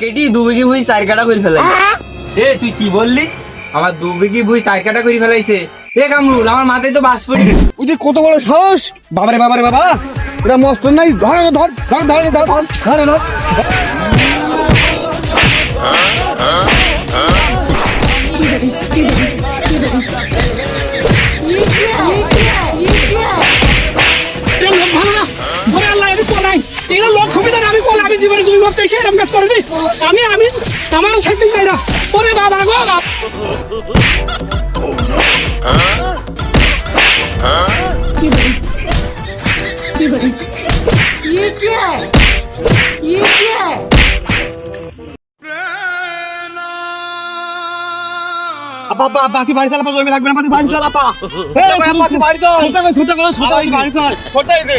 Katie দু বিঘি ভুই চার কাটা করে ফেলাই। এ তুই কি বললি? আমার দু বিঘি ভুই চার কাটা করে ফেলাইছে। এ কামরুল আমার মাথায় তো বাস পড়ি। ওই যে কত বড় সাহস! বাবারে বাবারে বাবা! এটা মস্ত নাই ধর ধর ধর ধর ধর ধর ধর ধর এগুলো আমি বল আমি জীবনে জমি ভাবতে এসে এরকম কাজ করিনি। আমি আমি আমারও শান্তি চাই না। ওরে বাবা গো বাবা। ये আপা বাকি বাড়ি চালাপা জমি লাগবে না বাড়ি চালাপা বাড়ি তো ছুটে গেল ছুটে গেল বাড়ি চাল কোথায় রে